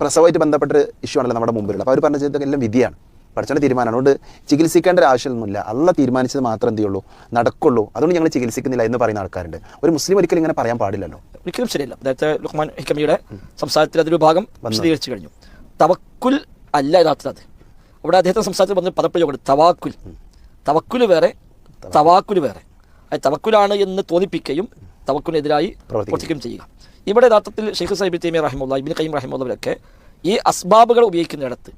പ്രസവമായിട്ട് ബന്ധപ്പെട്ട ഇഷ്യൂ ആണല്ലോ നമ്മുടെ മുമ്പിലുള്ളത്. അപ്പോൾ അവർ പറഞ്ഞ ചെയ്തൊക്കെ എല്ലാം വിധിയാണ്. പഠിച്ചാൽ തീരുമാനമാണ്. അതുകൊണ്ട് ചികിത്സിക്കേണ്ട ഒരു ആവശ്യമൊന്നുമില്ല. അല്ല തീരുമാനിച്ചത് മാത്രം എന്ത് ചെയ്യുള്ളൂ? നടക്കുള്ളൂ. അതുകൊണ്ട് ഞങ്ങൾ ചികിത്സിക്കുന്നില്ല എന്ന് പറയുന്ന ആൾക്കാരുണ്ട്. ഒരു മുസ്ലിം ഒരിക്കലും ഇങ്ങനെ പറയാൻ പാടില്ലല്ലോ. ഒരിക്കലും ശരിയല്ല. നേരത്തെ ലുഹ്മാൻ ഹിക്കമിയുടെ സംസാരത്തിൽ അതൊരു ഭാഗം വിശദീകരിച്ചു കഴിഞ്ഞു. തവക്കുൽ അല്ല യഥാർത്ഥത്തിൽ അത്. അവിടെ അദ്ദേഹത്തെ സംസാരത്തിൽ പറഞ്ഞ പദപ്രയോഗം തവാക്കുൽ. തവക്കുൽ വേറെ തവാക്കുൽ വേറെ. അത് തവക്കുലാണ് എന്ന് തോന്നിപ്പിക്കുകയും തവക്കുലിനെതിരായി പ്രവർത്തിക്കുകയും ചെയ്യുക. ഇവിടെ യഥാർത്ഥത്തിൽ ഷെയ്ഖ് സാഹിബ് തൈമി റഹിമുള്ള ഇബിൻ കയ്യം റഹിമുള്ളവരൊക്കെ ഈ അസ്ബാബുകൾ ഉപയോഗിക്കുന്നിടത്ത്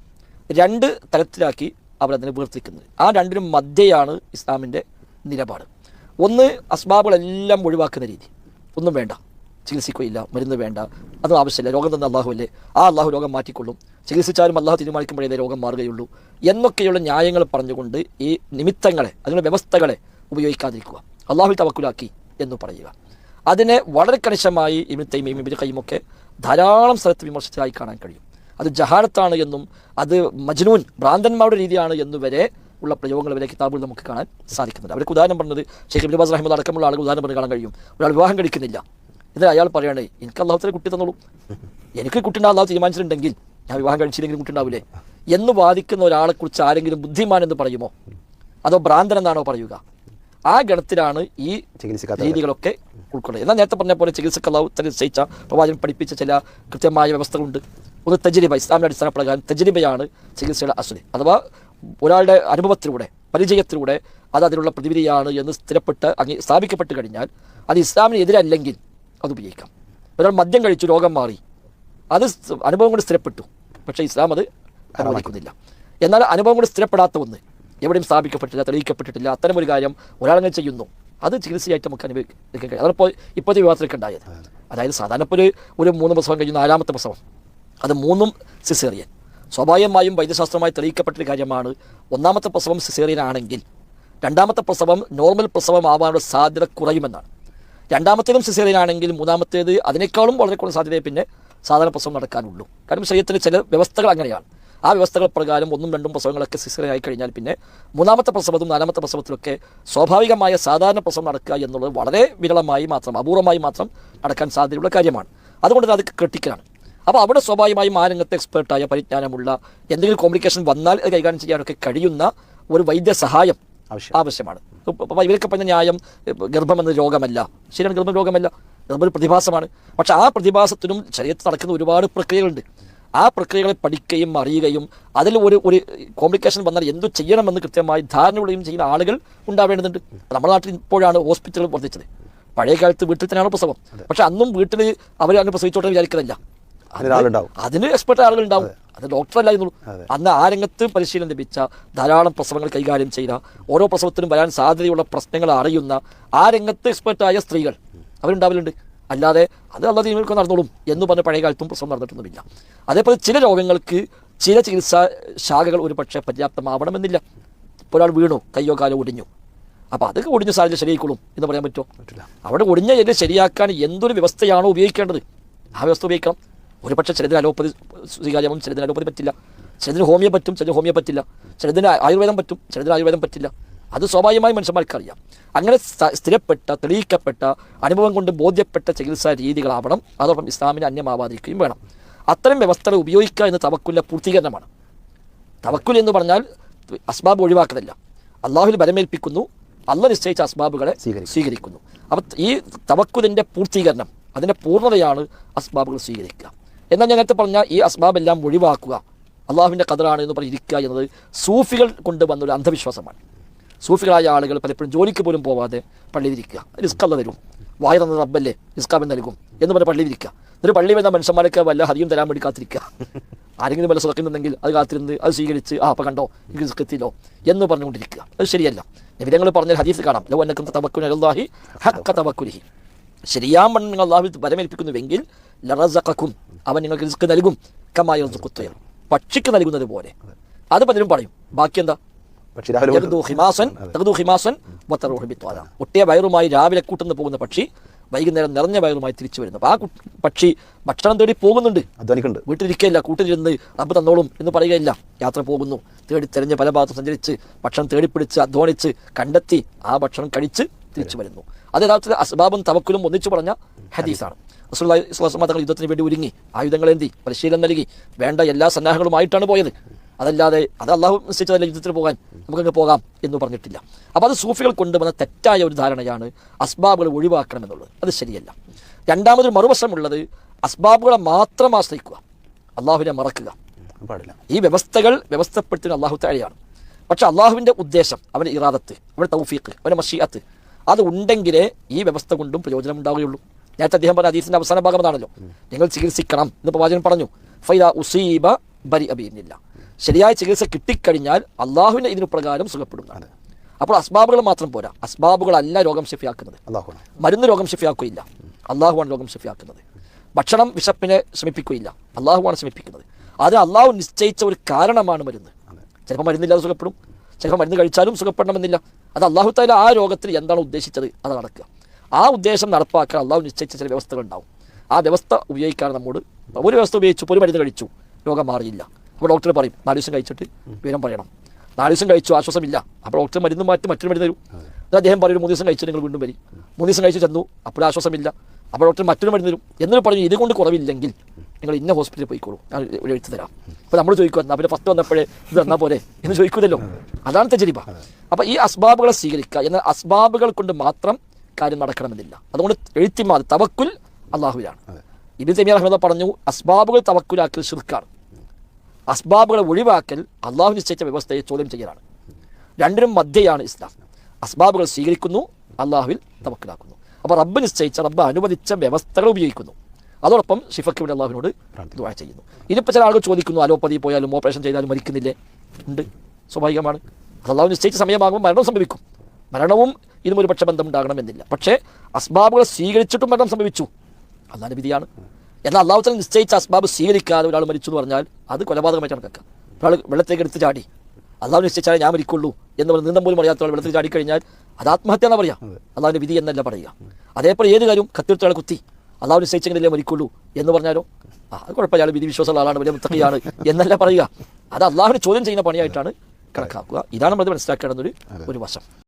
രണ്ട് തലത്തിലാക്കി അവരതിനെ വീർത്തിക്കുന്നത് ആ രണ്ടിനും മധ്യയാണ് ഇസ്ലാമിന്റെ നിലപാട്. ഒന്ന് അസ്ബാബുകളെല്ലാം ഒഴിവാക്കുന്ന രീതി. ഒന്നും വേണ്ട. ചികിത്സിക്കുകയില്ല. മരുന്ന് വേണ്ട. അതും ആവശ്യമില്ല. രോഗം തന്നെ അള്ളാഹുവല്ലേ? ആ അള്ളാഹു രോഗം മാറ്റിക്കൊള്ളും. ചികിത്സിച്ചാലും അള്ളാഹു തീരുമാനിക്കുമ്പോഴേ രോഗം മാറുകയുള്ളൂ. എന്നൊക്കെയുള്ള ന്യായങ്ങൾ പറഞ്ഞുകൊണ്ട് ഈ നിമിത്തങ്ങളെ അതിനുള്ള വ്യവസ്ഥകളെ ഉപയോഗിക്കാതിരിക്കുക. അള്ളാഹു തവക്കുലാക്കി എന്ന് പറയുക. അതിനെ വളരെ കണിശമായി ഇബിൻ തൈമയും കയ്യുമൊക്കെ ധാരാളം സ്ഥലത്ത് വിമർശിച്ചതായി കാണാൻ കഴിയും. അത് ജഹാനത്താണ് എന്നും അത് മജ്നൂൻ ഭ്രാന്തന്മാരുടെ രീതിയാണ് എന്നുവരെ ഉള്ള പ്രയോഗങ്ങൾ വരെ കിതാബുകൾ നമുക്ക് കാണാൻ സാധിക്കുന്നുണ്ട്. അവർക്ക് ഉദാഹരണം പറഞ്ഞത് ഷെയ്ഖ് ഇബ്ബാസ് റഹ്മദ് അടക്കമുള്ള ആളുകൾ ഉദാഹരണം പറഞ്ഞ് കാണാൻ കഴിയും. ഒരാൾ വിവാഹം കഴിക്കുന്നില്ല. എന്നിട്ട് അയാൾ പറയണേ എനിക്ക് അള്ളാഹുത്തിനെ കുട്ടി തന്നോളൂ. എനിക്ക് കുട്ടി ഉണ്ടാകാൻ തീരുമാനിച്ചിട്ടുണ്ടെങ്കിൽ ഞാൻ വിവാഹം കഴിച്ചില്ലെങ്കിൽ കുട്ടി ഉണ്ടാവില്ലേ? എന്ന് വാദിക്കുന്ന ഒരാളെക്കുറിച്ച് ആരെങ്കിലും ബുദ്ധിമാൻ എന്ന് പറയുമോ? അതോ ഭ്രാന്തൻ എന്നാണോ പറയുക? ആ ഗണത്തിലാണ് ഈ രീതികളൊക്കെ ഉൾക്കൊള്ളുന്നത്. എന്നാൽ നേരത്തെ പറഞ്ഞ പോലെ ചികിത്സക്ക് അള്ളാഹു നിശ്ചയിച്ച പ്രവാചകൻ പഠിപ്പിച്ച ചില കൃത്യമായ വ്യവസ്ഥകളുണ്ട്. ഒന്ന് തജ്രിബ ഇസ്ലാമിന്റെ അടിസ്ഥാന പ്രകാരം തജ്രിബയാണ് ചികിത്സയുടെ അസുരി അഥവാ ഒരാളുടെ അനുഭവത്തിലൂടെ പരിചയത്തിലൂടെ അത് അതിനുള്ള പ്രതിവിധിയാണ് എന്ന് സ്ഥിരപ്പെട്ട് അങ്ങ് സ്ഥാപിക്കപ്പെട്ട് കഴിഞ്ഞാൽ അത് ഇസ്ലാമിനെതിരല്ലെങ്കിൽ അത് ഉപയോഗിക്കാം. ഒരാൾ മദ്യം കഴിച്ചു രോഗം മാറി അത് അനുഭവം കൊണ്ട് സ്ഥിരപ്പെട്ടു. പക്ഷേ ഇസ്ലാം അത് അനുവദിക്കുന്നില്ല. എന്നാൽ അനുഭവം കൊണ്ട് സ്ഥിരപ്പെടാത്ത ഒന്ന് എവിടെയും സ്ഥാപിക്കപ്പെട്ടില്ല തെളിയിക്കപ്പെട്ടിട്ടില്ല അത്തരമൊരു കാര്യം ഒരാളങ്ങനെ ചെയ്യുന്നു. അത് ചികിത്സയായിട്ട് നമുക്ക് അനുഭവിക്കാൻ കഴിയും അതിപ്പോൾ ഇപ്പോഴത്തെ വിവാഹത്തിലൊക്കെ ഉണ്ടായത്. അതായത് സാധാരണ ഇപ്പോൾ ഒരു മൂന്ന് പ്രസവം കഴിഞ്ഞു നാലാമത്തെ പ്രസവം അത് മൂന്നും സിസേറിയൻ. സ്വാഭാവികമായും വൈദ്യശാസ്ത്രമായി തെളിയിക്കപ്പെട്ടൊരു കാര്യമാണ് ഒന്നാമത്തെ പ്രസവം സിസേറിയൻ ആണെങ്കിൽ രണ്ടാമത്തെ പ്രസവം നോർമൽ പ്രസവം ആവാനുള്ള സാധ്യത കുറയുമെന്നാണ്. രണ്ടാമത്തേതും സിസേറിയൻ ആണെങ്കിൽ മൂന്നാമത്തേത് അതിനേക്കാളും വളരെ കൂടുതൽ സാധ്യതയെ പിന്നെ സാധാരണ പ്രസവം നടക്കാനുള്ളൂ. കാരണം ശരീരത്തിൽ ചില വ്യവസ്ഥകൾ അങ്ങനെയാണ്. ആ വ്യവസ്ഥകൾ പ്രകാരം ഒന്നും രണ്ടും പ്രസവങ്ങളൊക്കെ സിസ്റ്ററായി കഴിഞ്ഞാൽ പിന്നെ മൂന്നാമത്തെ പ്രസവത്തും നാലാമത്തെ പ്രസവത്തിലൊക്കെ സ്വാഭാവികമായ സാധാരണ പ്രസവം നടക്കുക എന്നുള്ളത് വളരെ വിരളമായി മാത്രം അപൂർവമായി മാത്രം നടക്കാൻ സാധ്യതയുള്ള കാര്യമാണ്. അതുകൊണ്ട് അത് ക്രിട്ടിക്കലാണ്. അപ്പോൾ അവിടെ സ്വാഭാവികമായും ആ രംഗത്ത് എക്സ്പേർട്ടായ പരിജ്ഞാനമുള്ള എന്തെങ്കിലും കോംപ്ലിക്കേഷൻ വന്നാൽ അത് കൈകാര്യം ചെയ്യാനൊക്കെ കഴിയുന്ന ഒരു വൈദ്യസഹായം സഹായം ആവശ്യമാണ്. ഇവരൊക്കെ പറഞ്ഞ ന്യായം ഗർഭം എന്ന രോഗമല്ല. ശരിയാണ് ഗർഭം രോഗമല്ല. ഗർഭം ഒരു പ്രതിഭാസമാണ്. പക്ഷെ ആ പ്രതിഭാസത്തിനും ശരീരത്തിൽ നടക്കുന്ന ഒരുപാട് പ്രക്രിയകളുണ്ട്. ആ പ്രക്രിയകളെ പഠിക്കുകയും അറിയുകയും അതിൽ ഒരു ഒരു കോംപ്ലിക്കേഷൻ വന്നാൽ എന്തു ചെയ്യണമെന്ന് കൃത്യമായി ധാരണയുള്ളയും ചെയ്യുന്ന ആളുകൾ ഉണ്ടാവേണ്ടതുണ്ട്. നമ്മുടെ നാട്ടിൽ ഇപ്പോഴാണ് ഹോസ്പിറ്റലുകൾ വർദ്ധിച്ചത്. പഴയ കാലത്ത് വീട്ടിൽ തന്നെയാണ് പ്രസവം. പക്ഷെ അന്നും വീട്ടിൽ അവർ അങ്ങ് പ്രസവിച്ചോട്ടെ വിചാരിക്കുന്നില്ല. അതിന് എക്സ്പെർട്ട് ആളുകൾ ഉണ്ടാവും. അത്. ഡോക്ടറല്ല എന്നുള്ളൂ. അന്ന് ആ രംഗത്ത് പരിശീലനം ലഭിച്ച ധാരാളം പ്രസവങ്ങൾ കൈകാര്യം ചെയ്ത ഓരോ പ്രസവത്തിനും വരാൻ സാധ്യതയുള്ള പ്രശ്നങ്ങൾ അറിയുന്ന ആ രംഗത്ത് എക്സ്പെർട്ടായ സ്ത്രീകൾ അവരുണ്ടാവലുണ്ട്. അല്ലാതെ അത് നല്ല നിങ്ങൾക്ക് നടന്നോളും എന്ന് പറഞ്ഞ പഴയ കാലത്തും പ്രശ്നം നടന്നിട്ടൊന്നുമില്ല. അതേപോലെ ചില രോഗങ്ങൾക്ക് ചില ചികിത്സാ ശാഖകൾ ഒരു പക്ഷേ പര്യാപ്തമാവണമെന്നില്ല. ഇപ്പോൾ ഒരാൾ വീണു കയ്യോ കാലോ ഒടിഞ്ഞു. അപ്പോൾ അതൊക്കെ ഒടിഞ്ഞ സാഹചര്യം ശരിയായിക്കോളും എന്ന് പറയാൻ പറ്റുമോ? പറ്റില്ല. അവിടെ ഒടിഞ്ഞ എല്ല് ശരിയാക്കാൻ എന്തൊരു വ്യവസ്ഥയാണോ ഉപയോഗിക്കേണ്ടത്? ആ വ്യവസ്ഥ ഉപയോഗിക്കണം. ഒരു പക്ഷേ ചിലതിന് അലോപ്പതി സ്വീകാര്യമാകും ചിലതിന് അലോപ്പതി പറ്റില്ല. ചിലതിന് ഹോമിയോ പറ്റും ചിലതിന് ഹോമിയോ പറ്റില്ല. ചിലതിന് ആയുർവേദം പറ്റും ചിലതിന് ആയുർവേദം പറ്റില്ല. അത് സ്വാഭാവികമായി മനുഷ്യന്മാർക്കറിയാം. അങ്ങനെ സ്ഥിരപ്പെട്ട തെളിയിക്കപ്പെട്ട അനുഭവം കൊണ്ട് ബോധ്യപ്പെട്ട ചികിത്സാ രീതികളാവണം. അതോടൊപ്പം ഇസ്ലാമിന് അന്യമാവാതിരിക്കുകയും വേണം. അത്തരം വ്യവസ്ഥകൾ ഉപയോഗിക്കുക എന്ന് തവക്കുലിന്റെ പൂർത്തീകരണമാണ്. തവക്കുൽ എന്ന് പറഞ്ഞാൽ അസ്ബാബ് ഒഴിവാക്കുന്നില്ല അള്ളാഹുൽ ബലമേൽപ്പിക്കുന്നു. അല്ല നിശ്ചയിച്ച അസ്ബാബുകളെ സ്വീകരിക്കും. സ്വീകരിക്കുന്നു. അപ്പം ഈ തവക്കുലിന്റെ പൂർത്തീകരണം അതിന്റെ പൂർണതയാണ് അസ്ബാബുകൾ സ്വീകരിക്കുക. എന്നാൽ ഞാൻ നേരത്തെ പറഞ്ഞ ഈ അസ്ബാബ് എല്ലാം ഒഴിവാക്കുക അള്ളാഹുവിന്റെ കതറാണ് എന്ന് പറഞ്ഞിരിക്കുക എന്നത് സൂഫികൾ കൊണ്ടുവന്നൊരു അന്ധവിശ്വാസമാണ്. സൂഫികളായ ആളുകൾ പലപ്പോഴും ജോലിക്ക് പോലും പോവാതെ പള്ളിയിലിരിക്കുക. റിസ്ക് അല്ല തരും. വായ തന്ന റബ്ബല്ലേ റിസ്കാബൻ നൽകും എന്ന് പറഞ്ഞ് പള്ളിയിലിരിക്കുക. എന്നിട്ട് പള്ളി വരുന്ന മനുഷ്യന്മാരൊക്കെ വല്ല ഹരിയും തരാൻ വേണ്ടി കാത്തിരിക്കുക. ആരെങ്കിലും വല്ല സുഖക്കുന്നുണ്ടെങ്കിൽ അത് കാത്തിരുന്ന് അത് സ്വീകരിച്ച് ആ അപ്പം കണ്ടോ എത്തിയില്ലോ എന്ന് പറഞ്ഞുകൊണ്ടിരിക്കുക. അത് ശരിയല്ല. നിവിധങ്ങൾ പറഞ്ഞ ഹദീസ് കാണാം. Law അന്നക്കും തവക്കുന അല്ലാഹി hakka തവക്കുലിഹി. ശരിയാമണ്ണം നിങ്ങൾ അള്ളാഹു വരമേൽപ്പിക്കുന്നുവെങ്കിൽ ലറസക്കും അവൻ നിങ്ങൾക്ക് റിസ്ക് നൽകും. കമായ കുത്തയം പക്ഷിക്ക് നൽകുന്നത് പോലെ. അത് പലരും പറയും. ബാക്കി എന്താ? പക്ഷെ രാവിലെ. ഒട്ടിയ വയറുമായി രാവിലെ കൂട്ടുന്ന പോകുന്ന പക്ഷി വൈകുന്നേരം നിറഞ്ഞ വയറുമായി തിരിച്ചു വരുന്നു. അപ്പോൾ ആ പക്ഷി ഭക്ഷണം തേടി പോകുന്നുണ്ട്. അധ്വാനിക്കുന്നുണ്ട്. വീട്ടിലിരിക്കുകയില്ല കൂട്ടിലിരുന്ന് റബ്ബ് തന്നോളും എന്ന് പറയുകയില്ല. യാത്ര പോകുന്നു. തേടി തെരഞ്ഞ് പല ഭാഗത്തും സഞ്ചരിച്ച് ഭക്ഷണം തേടിപ്പിടിച്ച് അധ്വാനിച്ച് കണ്ടെത്തി ആ ഭക്ഷണം കഴിച്ച് തിരിച്ചു വരുന്നു. അത് യഥാർത്ഥത്തിൽ അസ്ബാബും തവക്കുലും ഒന്നിച്ചു പറഞ്ഞ ഹദീസാണ്. തങ്ങൾ യുദ്ധത്തിന് വേണ്ടി ഒരുങ്ങി. ആയുധങ്ങളേന്തി പരിശീലനം നൽകി. വേണ്ട എല്ലാ സന്നാഹങ്ങളുമായിട്ടാണ് പോയത്. അതല്ലാതെ അത് അള്ളാഹു നിശ്ചയിച്ചതല്ല യുദ്ധത്തിന് പോകാൻ? നമുക്കങ്ങ് പോകാം എന്ന് പറഞ്ഞിട്ടില്ല. അപ്പോൾ അത് സൂഫികൾ കൊണ്ടുവന്ന തെറ്റായ ഒരു ധാരണയാണ് അസ്ബാബുകൾ ഒഴിവാക്കണം എന്നുള്ളത്. അത് ശരിയല്ല. രണ്ടാമതൊരു മറുവശമുള്ളത് അസ്ബാബുകളെ മാത്രം ആശ്രയിക്കുക. അള്ളാഹുവിനെ മറക്കുക. പാടില്ല. ഈ വ്യവസ്ഥകൾ വ്യവസ്ഥപ്പെടുത്തുന്ന അള്ളാഹു താഴെയാണ് പക്ഷെ അള്ളാഹുവിന്റെ ഉദ്ദേശം അവന്റെ ഇറാദത്ത് അവന്റെ തൗഫീഖ് അവന്റെ മഷീഅത്ത് അത് ഉണ്ടെങ്കിലേ ഈ വ്യവസ്ഥ കൊണ്ടും പ്രയോജനം ഉണ്ടാവുകയുള്ളൂ. നേരത്തെ അദ്ദേഹം പറഞ്ഞ ഹദീസിന്റെ അവസാന ഭാഗം അതാണല്ലോ നിങ്ങൾ ചികിത്സിക്കണം എന്ന് പ്രവാചകൻ പറഞ്ഞു. ഫൈദ ഉസീബ ബരി അബീനില്ല ശരിയായ ചികിത്സ കിട്ടിക്കഴിഞ്ഞാൽ അള്ളാഹുവിന്റെ ഇതിന് പ്രകാരം സുഖപ്പെടുന്നതാണ്. അപ്പോൾ അസ്ബാബുകൾ മാത്രം പോരാ. അസ്ബാബുകളല്ല രോഗം ഷെഫിയാക്കുന്നത് മരുന്ന് രോഗം ഷെഫിയാക്കുകയില്ല അള്ളാഹുവാണ് രോഗം ഷെഫിയാക്കുന്നത് ഭക്ഷണം വിശപ്പിനെ ശമിപ്പിക്കുകയില്ല. അള്ളാഹുവാണ് ശമിപ്പിക്കുന്നത്. അത് അള്ളാഹു നിശ്ചയിച്ച ഒരു കാരണമാണ് മരുന്ന്. ചിലപ്പോൾ മരുന്നില്ലാതെ സുഖപ്പെടും. ചിലപ്പോൾ മരുന്ന് കഴിച്ചാലും സുഖപ്പെടണമെന്നില്ല. അത് അള്ളാഹു താല ആ രോഗത്തിൽ എന്താണ് ഉദ്ദേശിച്ചത്? അത് നടക്കുക. ആ ഉദ്ദേശം നടപ്പാക്കാൻ അള്ളാഹു നിശ്ചയിച്ച ചില വ്യവസ്ഥകൾ ഉണ്ടാവും ആ വ്യവസ്ഥ ഉപയോഗിക്കാൻ നമ്മോട് ഒരു വ്യവസ്ഥ ഉപയോഗിച്ചു ഒരു മരുന്ന് കഴിച്ചു രോഗം മാറിയില്ല. അപ്പോൾ ഡോക്ടർ പറയും നാല് ദിവസം കഴിച്ചിട്ട് വിവരം പറയണം. നാല് ദിവസം കഴിച്ചു ആശ്വാസമില്ല. അപ്പോൾ ഡോക്ടർ മരുന്ന് മാറ്റി മറ്റൊരു മരുന്ന് തരും. അത് അദ്ദേഹം പറയും മൂന്ന് ദിവസം കഴിച്ചു നിങ്ങൾ വീണ്ടും വരും. മൂന്ന് ദിവസം കഴിച്ച് ചെന്നു അപ്പോൾ ആശ്വാസമില്ല. അപ്പോൾ ഡോക്ടർ മറ്റൊരു മരുന്ന് തരും. എന്നിട്ട് പറഞ്ഞു ഇതുകൊണ്ട് കുറവില്ലെങ്കിൽ നിങ്ങൾ ഇന്ന ഹോസ്പിറ്റലിൽ പോയിക്കോളൂ. ഞാൻ ഒരു എഴുത്ത് തരാം. അപ്പോൾ നമ്മൾ ചോദിക്കുക എന്നാൽ പിന്നെ ഫസ്റ്റ് വന്നപ്പോഴേ ഇത് തന്നാൽ പോലെ എന്ന് ചോദിക്കുന്നല്ലോ അതാണ് തെജരിബ. അപ്പോൾ ഈ അസ്ബാബുകളെ സ്വീകരിക്കുക എന്നാൽ അസ്ബാബുകൾ കൊണ്ട് മാത്രം കാര്യം നടക്കണമെന്നില്ല. അതുകൊണ്ട് എഴുത്തിമാർ തവക്കുൽ അള്ളാഹുവിലാണ് ഇബിൻ തൈമിയ അഹമ്മദ് പറഞ്ഞു അസ്ബാബുകൾ തവക്കുലാക്കൽ ഷിർക്കാണ് അസ്ബാബുകളെ ഒഴിവാക്കൽ അള്ളാഹു നിശ്ചയിച്ച വ്യവസ്ഥയെ ചോദ്യം ചെയ്യലാണ്. രണ്ടിനും മധ്യയാണ് ഇസ്ലാം. അസ്ബാബുകൾ സ്വീകരിക്കുന്നു അള്ളാഹുവിൽ തവക്കിലാക്കുന്നു. അപ്പോൾ റബ്ബ് നിശ്ചയിച്ച റബ്ബ് അനുവദിച്ച വ്യവസ്ഥകൾ ഉപയോഗിക്കുന്നു. അതോടൊപ്പം ഷിഫയ്ക്ക് വേണ്ടി അള്ളാഹുവിനോട് ദുആ ചെയ്യുന്നു. ഇനിയിപ്പോൾ ചില ആളുകൾ ചോദിക്കുന്നു അലോപ്പതി പോയാലും ഓപ്പറേഷൻ ചെയ്താലും മരിക്കുന്നില്ലേ? ഉണ്ട്. സ്വാഭാവികമാണ്. അള്ളാഹു നിശ്ചയിച്ച സമയമാകുമ്പോൾ മരണം സംഭവിക്കും. മരണവും ഇതും ഒരു പക്ഷെ ബന്ധമുണ്ടാകണമെന്നില്ല. പക്ഷേ അസ്ബാബുകൾ സ്വീകരിച്ചിട്ടും മരണം സംഭവിച്ചു. അള്ളാഹിന്റെ വിധിയാണ്. എന്നാൽ അള്ളാഹു തല നിശ്ചയിച്ച അസ്ബാബ് സ്വീകരിക്കാതെ ഒരാൾ മരിച്ചു എന്ന് പറഞ്ഞാൽ അത് കൊലപാതകമായിട്ട് കണക്കാക്കാം ഒരാൾ വെള്ളത്തേക്ക് എടുത്ത് ചാടി. അള്ളാഹു നിശ്ചയിച്ചാലേ ഞാൻ മരിക്കുള്ളൂ എന്ന് പറഞ്ഞ് നീന്തം പോലും അറിയാത്ത വെള്ളത്തിൽ ചാടി കഴിഞ്ഞാൽ അത് ആത്മഹത്യ എന്നാ പറയാം അള്ളാഹുവിന്റെ വിധി എന്നല്ല പറയുക. അതേപോലെ ഏത് കാര്യം കത്തിർത്തയാളെ കുത്തി അള്ളാഹു നിശ്ചയിച്ചെങ്കിലേ മരിക്കുള്ളൂ എന്ന് പറഞ്ഞാലോ? ആ അത് കുഴപ്പമില്ല. അയാൾ വിധി വിശ്വാസമുള്ള ആളാണ് വലിയ മുത്തഖിയാണ് എന്നല്ല പറയുക. അത് അള്ളാഹുവിനെ ചോദ്യം ചെയ്യുന്ന പണിയായിട്ടാണ് കണക്കാക്കുക. ഇതാണ് നമ്മൾ മനസ്സിലാക്കേണ്ടുന്ന ഒരു വശം.